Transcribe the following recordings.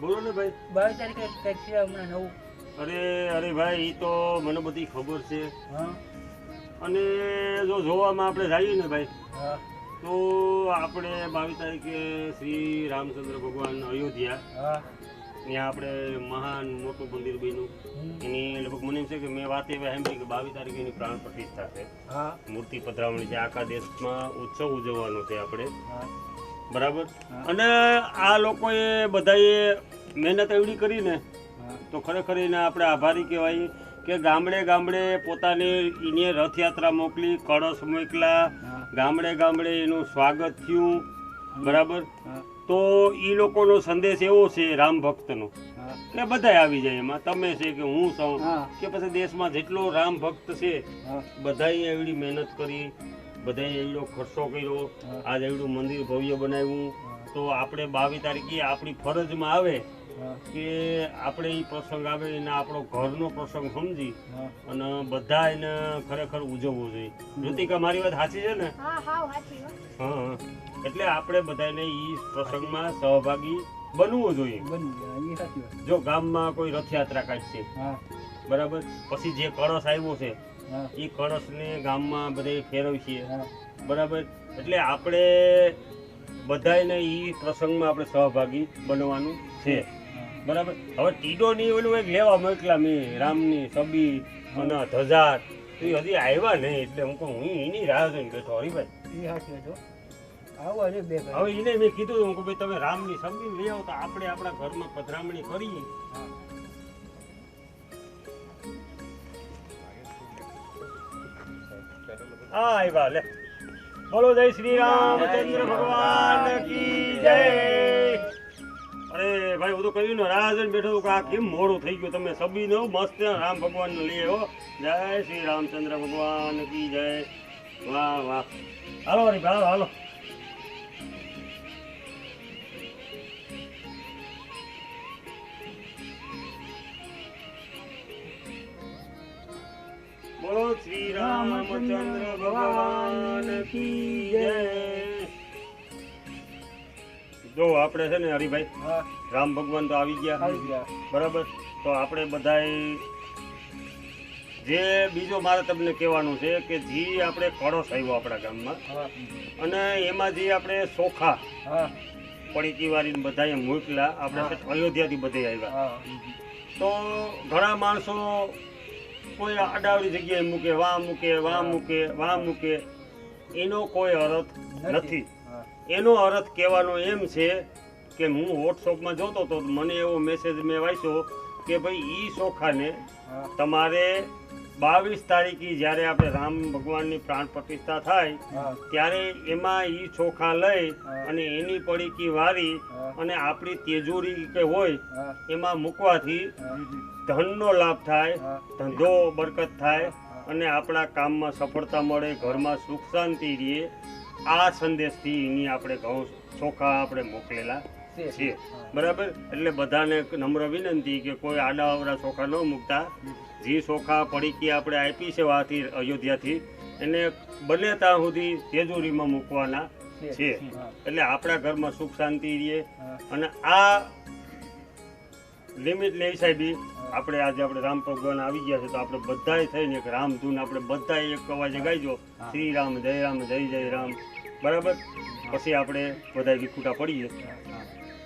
બોલો ને ભાઈ. બાવીસ તારીખે કંઈક છે હમણાં નવું. અરે અરે ભાઈ એ તો મને બધી ખબર છે. અને જો જોવામાં આપણે જઈએ ને ભાઈ તો આપણે બાવીસ તારીખે શ્રી રામચંદ્ર ભગવાન અયોધ્યા. ત્યાં આપણે મહાન મોટું મંદિર બન્યું. એની લગભગ મને એમ છે કે મેં વાત એવી સાંભળી કે બાવીસ તારીખે એની પ્રાણ પ્રતિષ્ઠા છે. મૂર્તિ પધરાવણી છે. આખા દેશમાં ઉત્સવ ઉજવવાનો છે આપણે. બરાબર? અને આ લોકોએ બધાએ મહેનત એવડી કરીને તો ખરેખર એને આપણે આભારી કહેવાય કે ગામડે ગામડે પોતાને એને રથયાત્રા મોકલી કળશ મોકલા ગામડે ગામડે એનું સ્વાગત થયું બરાબર? તો એ લોકોનો સંદેશ એવો છે રામ ભક્તનો કે બધાય આવી જાય એમાં. તમે છે કે હું છું કે પછી દેશમાં જેટલો રામ ભક્ત છે બધાએ એવડી મહેનત કરી બધાએ એવડો ખર્ચો કર્યો. આજ એવડું મંદિર ભવ્ય બનાવ્યું. તો આપણે બાવીસ તારીખે આપણી ફરજમાં આવે કે આપણે એ પ્રસંગ આવે એને આપણો ઘરનો પ્રસંગ સમજી અને બધા એને ખરેખર ઉજવવું જોઈએ. ઋતિકા મારી વાત સાચી છે ને? હા એટલે આપણે બધાને એ પ્રસંગમાં સહભાગી બનવું જોઈએ. જો ગામમાં કોઈ રથયાત્રા કાઢશે બરાબર? પછી જે કળશ આવ્યો છે એ કળશને ગામમાં બધે ફેરવશે બરાબર? એટલે આપણે બધાને એ પ્રસંગમાં આપણે સહભાગી બનવાનું છે. બરાબર? હવે ટીડોની ઓલું એક લેવા મોકલા મેં રામની સબી અને ધજાર. તો એ હજી આવ્યા નહીં એટલે હું કહું હું એની રાહ જોઈને બેઠો હરીભાઈ. હવે એને મેં કીધું હું કે ભાઈ તમે રામની સબી લઈ આવો તો આપણે આપણા ઘરમાં પધરામણી કરીએ. હા આવ્યા લે. બોલો જય શ્રી રામચંદ્ર ભગવાન કી જય. અરે ભાઈ હું તો કહ્યું ને રાજન બેઠો કે આ કેમ મોડું થઈ ગયું? તમે સબી નો મસ્ત રામ ભગવાન ને લઈ આવ્યો. જય શ્રી રામચંદ્ર ભગવાન કી જય. વાહ વાહ. હાલો હરી હાલો હાલો. બોલો શ્રી રામચંદ્ર ભગવાન કી જય. જો આપણે છે ને હરિભાઈ રામ ભગવાન તો આવી ગયા. બરાબર? તો આપણે બધાય જે બીજો મારે તમને કહેવાનું છે કે જે આપણે કળશ આવ્યો આપણા ગામમાં અને એમાં જે આપણે સોખા પડીકી વાળીને બધાએ મોકલા આપણે અયોધ્યાથી બધે આવ્યા. તો ઘણા માણસો કોઈ અડાવડી જગ્યાએ મૂકે વા મૂકે વા મૂકે વા મૂકે એનો કોઈ અર્થ નથી. એનો અર્થ કહેવાનો એમ છે કે હું વોટ્સઅપમાં જોતો તો મને એવો મેસેજ મેં વાંચ્યો કે ભાઈ ઈ ચોખાને તમારે બાવીસ તારીખે જ્યારે આપણે રામ ભગવાનની પ્રાણ પ્રતિષ્ઠા થાય ત્યારે એમાં ઈ ચોખા લઈ અને એની પડીકી વારી અને આપણી તેજોરી કે હોય એમાં મૂકવાથી ધનનો લાભ થાય ધંધો બરકત થાય અને આપણા કામમાં સફળતા મળે ઘરમાં સુખ શાંતિ રહે. આ સંદેશથી એની આપણે ઘઉં ચોખા આપણે મોકલેલા. છે. છે બરાબર? એટલે બધાને એક નમ્ર વિનંતી કે કોઈ આડા અવડા ચોખા ન મૂકતા. જે ચોખા પડીકી આપણે આપી છે વાથી અયોધ્યાથી એને બને ત્યાં સુધી તેજુરીમાં મૂકવાના છે. એટલે આપણા ઘરમાં સુખ શાંતિ રહીએ. અને આ લિમિટ લઈ સાહેબી આપણે આજે આપણે રામ ભગવાન આવી ગયા છે તો આપણે બધાએ થઈને એક રામધૂન આપણે બધાએ એક અવાજે ગાઈજો. શ્રી રામ જય રામ જય જય રામ બરાબર પછી આપણે બધા વિખૂટા પડીએ.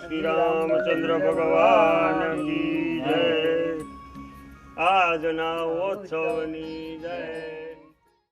શ્રી રામચંદ્ર ભગવાન કી જય. આજના ઉત્સવની